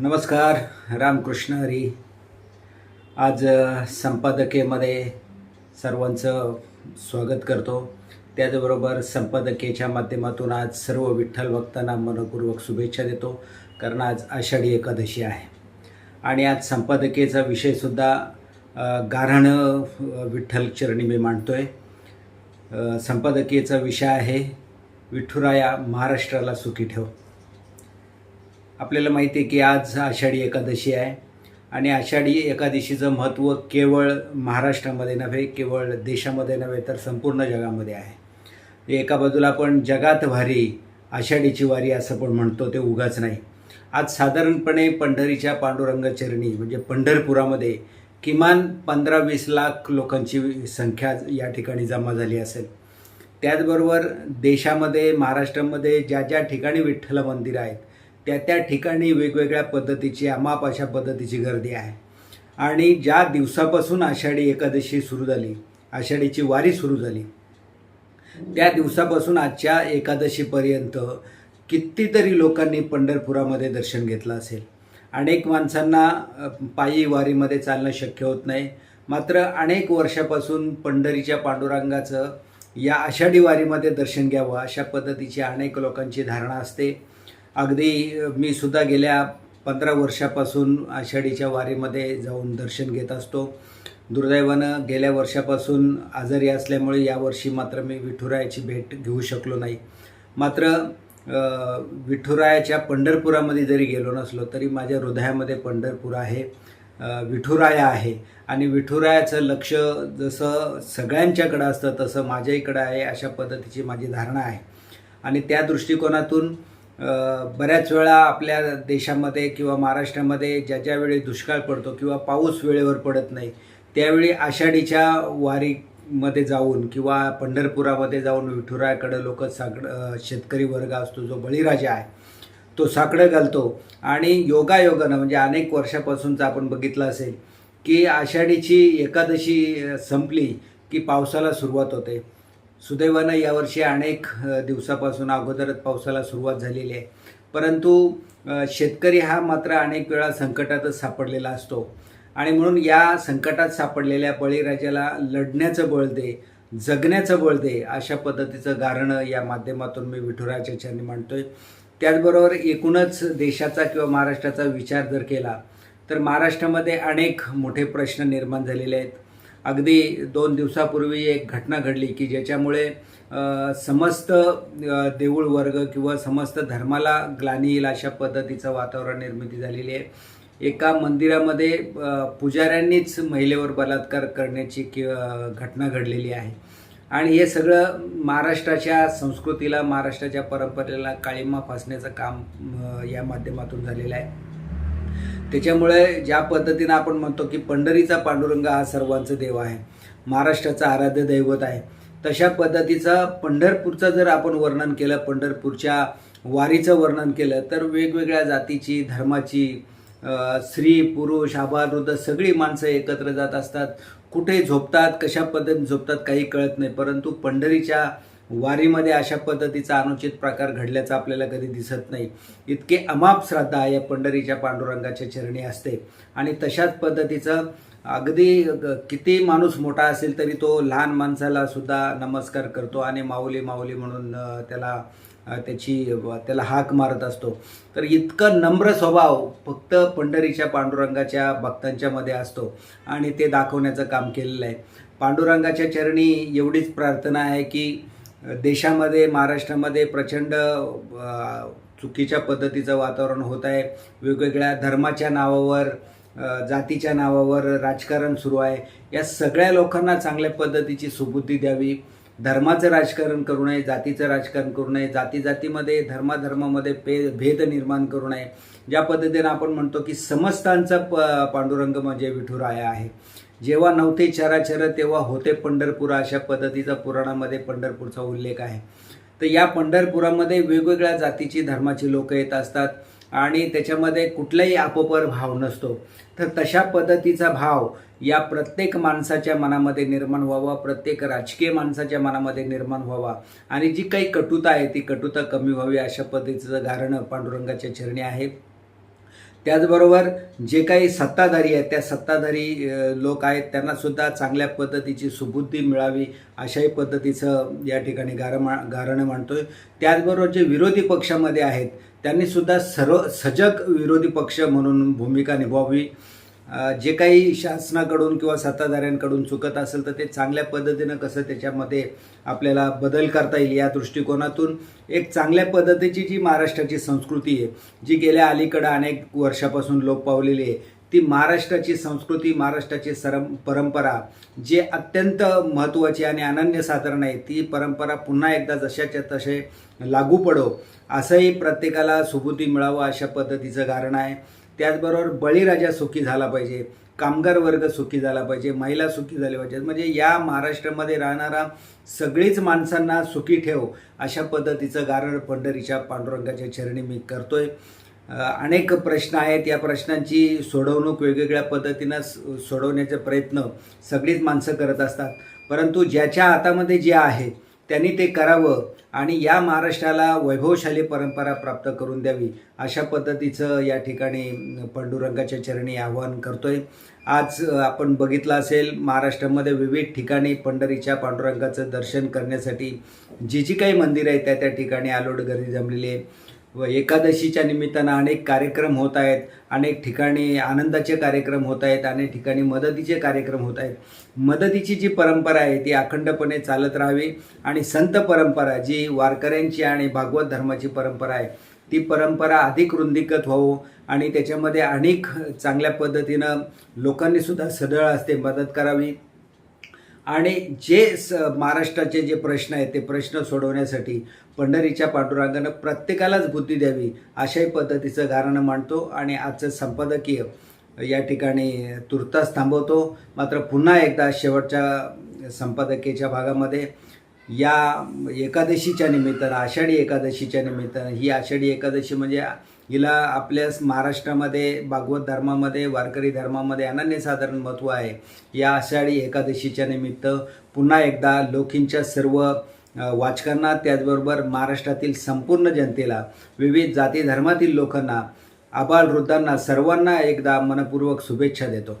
नमस्कार रामकृष्ण हरी. आज संपादकेमध्ये सर्वांचं स्वागत करतो. त्याचबरोबर संपादकेच्या माध्यमातून आज सर्व विठ्ठल भक्तांना मनपूर्वक शुभेच्छा देतो कारण आज आषाढी एकादशी आहे. आणि आज संपादकेचा विषयसुद्धा अ, गाऱ्हाणं विठ्ठल चरणी मी मांडतो आहे संपादकीयचा विषय आहे विठुराया महाराष्ट्राला सुखी ठेव. आपल्याला माहिती आहे की आज आषाढी एकादशी आहे. आणि आषाढी एकादशीचं महत्त्व केवळ महाराष्ट्रामध्ये नव्हे केवळ देशामध्ये नव्हे तर संपूर्ण जगामध्ये आहे. एका बाजूला आपण जगात भारी आषाढीची वारी असं पण म्हणतो ते उगाच नाही. आज साधारणपणे पंढरीच्या पांडुरंगचरणी म्हणजे पंढरपुरामध्ये किमान पंधरा वीस लाख लोकांची संख्या या ठिकाणी जमा झाली असेल. त्याचबरोबर देशामध्ये महाराष्ट्रामध्ये ज्या ज्या ठिकाणी विठ्ठल मंदिरं आहेत त्या त्या ठिकाणी वेगवेगळ्या पद्धतीची अमाप अशा पद्धतीची गर्दी आहे. आणि ज्या दिवसापासून आषाढी एकादशी सुरू झाली आषाढीची वारी सुरू झाली त्या दिवसापासून आजच्या एकादशीपर्यंत कितीतरी लोकांनी पंढरपुरामध्ये दर्शन घेतलं असेल. अनेक माणसांना पायी वारीमध्ये चालणं शक्य होत नाही. मात्र अनेक वर्षापासून पंढरीच्या पांडुरंगाचं या आषाढी वारीमध्ये दर्शन घ्यावं अशा पद्धतीची अनेक लोकांची धारणा असते. अगदी मी सुद्धा गेल्या पंधरा वर्षापासून आषाढीच्या वारीमध्ये जाऊन दर्शन घेत असतो. दुर्दैवानं गेल्या वर्षापासून आजारी असल्यामुळे यावर्षी मात्र मी विठुरायाची भेट घेऊ शकलो नाही. मात्र विठुरायाच्या पंढरपुरामध्ये जरी गेलो नसलो तरी माझ्या हृदयामध्ये पंढरपूर आहे विठुराया आहे. आणि विठुरायाचं लक्ष जसं सगळ्यांच्याकडं असतं तसं माझ्याहीकडं आहे अशा पद्धतीची माझी धारणा आहे. आणि त्या दृष्टिकोनातून बऱ्याच वेळा आपल्या देशामध्ये किंवा महाराष्ट्रामध्ये ज्या ज्यावेळी दुष्काळ पडतो किंवा पाऊस वेळेवर पडत नाही त्यावेळी आषाढीच्या वारीमध्ये जाऊन किंवा पंढरपुरामध्ये जाऊन विठुराकडं लोक साकड शेतकरी वर्ग असतो जो बळीराजा आहे तो साकडं घालतो. आणि योगायोगानं म्हणजे अनेक वर्षापासूनचं आपण बघितलं असेल की आषाढीची एकादशी संपली की पावसाला सुरुवात होते. सुदैवानं यावर्षी अनेक दिवसापासून अगोदरच पावसाला सुरुवात झालेली आहे. परंतु शेतकरी हा मात्र अनेक वेळा संकटातच सापडलेला असतो. आणि म्हणून या संकटात सापडलेल्या बळीराजाला लढण्याचं बळ दे जगण्याचं बळ दे अशा पद्धतीचं गारणं या माध्यमातून मी विठुरायाच्या चरणी मांडतोय. त्याचबरोबर एकूणच देशाचा किंवा महाराष्ट्राचा विचार जर केला तर महाराष्ट्रामध्ये अनेक मोठे प्रश्न निर्माण झालेले आहेत. अगदी दोन दिवसापूर्वी एक घटना घडली की ज्याच्यामुळे समस्त देऊळ वर्ग किंवा समस्त धर्माला ग्लानी येईल अशा पद्धतीचं वातावरण निर्मिती झालेली आहे. एका मंदिरामध्ये पुजाऱ्यांनीच महिलेवर बलात्कार करण्याची कि घटना घडलेली आहे. आणि हे सगळं महाराष्ट्राच्या संस्कृतीला महाराष्ट्राच्या परंपरेला काळीमा फासण्याचं काम या माध्यमातून झालेलं आहे. त्याच्यामुळे ज्या पद्धतीनं आपण म्हणतो की पंढरीचा पांडुरंग हा सर्वांचं देव आहे महाराष्ट्राचं आराध्य दैवत आहे तशा पद्धतीचं पंढरपूरचं जर आपण वर्णन केलं पंढरपूरच्या वारीचं वर्णन केलं तर वेगवेगळ्या जातीची धर्माची स्त्री पुरुष आबालवृद्ध सगळी माणसं एकत्र जात असतात. कुठे झोपतात कशा पद्धतीने झोपतात काही कळत नाही परंतु पंढरीच्या वारीमध्ये अशा पद्धतीचा अनुचित प्रकार घडल्याचा आपल्याला कधी दिसत नाही. इतके अमाप श्रद्धा या पंढरीच्या पांडुरंगाच्या चरणी असते. आणि तशाच पद्धतीचं अगदी किती माणूस मोठा असेल तरी तो लहान माणसाला सुद्धा नमस्कार करतो आणि माऊली माऊली म्हणून त्याला त्याची त्याला हाक मारत असतो. तर इतकं नम्र स्वभाव फक्त पंढरीच्या पांडुरंगाच्या भक्तांच्या मध्ये असतो आणि ते दाखवण्याचं काम केलेलं आहे. पांडुरंगाच्या चरणी एवढीच प्रार्थना आहे की देशामध्ये महाराष्ट्रामध्ये प्रचंड चुकीच्या पद्धतीचं वातावरण होत आहे. वेगवेगळ्या धर्माच्या नावावर जातीच्या नावावर राजकारण सुरू आहे. या सगळ्या लोकांना चांगल्या पद्धतीची सुबुद्धी द्यावी. धर्माचं राजकारण करू नये जातीचं राजकारण करू नये जाती जातीमध्ये धर्माधर्मामध्ये पे भेद निर्माण करू नये. ज्या पद्धतीनं आपण म्हणतो की समस्तांचा प पांडुरंग म्हणजे विठुराया आहे. जेव्हा नव्हते चराचर तेव्हा होते पंढरपूर अशा पद्धतीचा पुराणामध्ये पंढरपूरचा उल्लेख आहे. तर या पंढरपुरामध्ये वेगवेगळ्या जातीची धर्माची लोक येत असतात. आणि त्याच्यामध्ये कुठलाही आपोपर भाव नसतो. तर तशा पद्धतीचा भाव या प्रत्येक माणसाच्या मनामध्ये निर्माण व्हावा प्रत्येक राजकीय माणसाच्या मनामध्ये निर्माण व्हावा. आणि जी काही कटुता आहे ती कटुता कमी व्हावी अशा पद्धतीचं गारणं पांडुरंगाच्या चरणी आहे. त्याचबरोबर जे काही सत्ताधारी आहेत त्या सत्ताधारी लोक आहेत त्यांनासुद्धा चांगल्या पद्धतीची सुबुद्धी मिळावी अशाही पद्धतीचं या ठिकाणी गार मा मानतो आहे त्याचबरोबर जे विरोधी पक्षामध्ये आहेत त्यांनीसुद्धा सर्व सजग विरोधी पक्ष म्हणून भूमिका निभावावी जे काही शासनाकडून किंवा सत्ताधाऱ्यांकडून चुकत असेल तर ते चांगल्या पद्धतीनं कसं त्याच्यामध्ये आपल्याला बदल करता येईल या दृष्टिकोनातून एक चांगल्या पद्धतीची जी महाराष्ट्राची संस्कृती आहे जी गेल्या अलीकडं अनेक वर्षापासून लोप पावलेली आहे ती महाराष्ट्राची संस्कृती महाराष्ट्राची सरम परंपरा जी अत्यंत महत्त्वाची आणि अनन्यसाधारण आहे ती परंपरा पुन्हा एकदा जशाच्या तसे लागू पडो असंही प्रत्येकाला सुबुती मिळावं अशा पद्धतीचं कारण आहे. त्याचबरोबर बळीराजा सुखी झाला पाहिजे कामगार वर्ग सुखी झाला पाहिजे महिला सुखी झाल्या पाहिजेत म्हणजे या महाराष्ट्रामध्ये राहणारा सगळीच माणसांना सुखी ठेव अशा पद्धतीचं गारण पंढरीच्या पांडुरंगाच्या चरणी मी करतोय. अनेक प्रश्न आहेत. या प्रश्नांची सोडवणूक वेगवेगळ्या पद्धतीनं स- सोडवण्याचे प्रयत्न सगळीच माणसं करत असतात. परंतु ज्याच्या हातामध्ये जे आहे त्यांनी ते करावं आणि या महाराष्ट्राला वैभवशाली परंपरा प्राप्त करून द्यावी अशा पद्धतीचं या ठिकाणी पांडुरंगाच्या चरणी आवाहन करतोय. आज आपण बघितलं असेल महाराष्ट्रामध्ये विविध ठिकाणी पंढरीच्या पांडुरंगाचं दर्शन करण्यासाठी जी जी काही मंदिरं आहेत त्या त्या ठिकाणी आलोड गर्दी जमलेली आहे. व एकादशीच्या निमित्तानं अनेक कार्यक्रम होत आहेत अनेक ठिकाणी आनंदाचे कार्यक्रम होत आहेत अनेक ठिकाणी मदतीचे कार्यक्रम होत आहेत. मदतीची जी परंपरा आहे ती अखंडपणे चालत राहावी आणि संत परंपरा जी वारकऱ्यांची आणि भागवत धर्माची परंपरा आहे ती परंपरा अधिक रुंदीकत व्हावं आणि त्याच्यामध्ये अनेक चांगल्या पद्धतीनं लोकांनीसुद्धा सदळ असते मदत करावी. आणि जे स महाराष्ट्राचे जे प्रश्न आहेत ते प्रश्न सोडवण्यासाठी पंढरीच्या पांडुरंगानं प्रत्येकालाच बुद्धी द्यावी अशाही पद्धतीचं गाणं मांडतो आणि आजचं संपादकीय या ठिकाणी तुर्तास थांबवतो. मात्र पुन्हा एकदा शेवटच्या संपादकीयच्या भागामध्ये या एकादशीच्या निमित्तानं आषाढी एकादशीच्या निमित्तानं ही आषाढी एकादशी म्हणजे हिला आपल्या महाराष्ट्रामध्ये भागवत धर्मामध्ये वारकरी धर्मामध्ये अनन्यसाधारण महत्त्व आहे. या आषाढी एकादशीच्या निमित्त पुन्हा एकदा लोकींच्या सर्व वाचकांना त्याचबरोबर महाराष्ट्रातील संपूर्ण जनतेला विविध जाती धर्मातील लोकांना आबाल वृद्धांना सर्वांना एकदा मनपूर्वक शुभेच्छा देतो.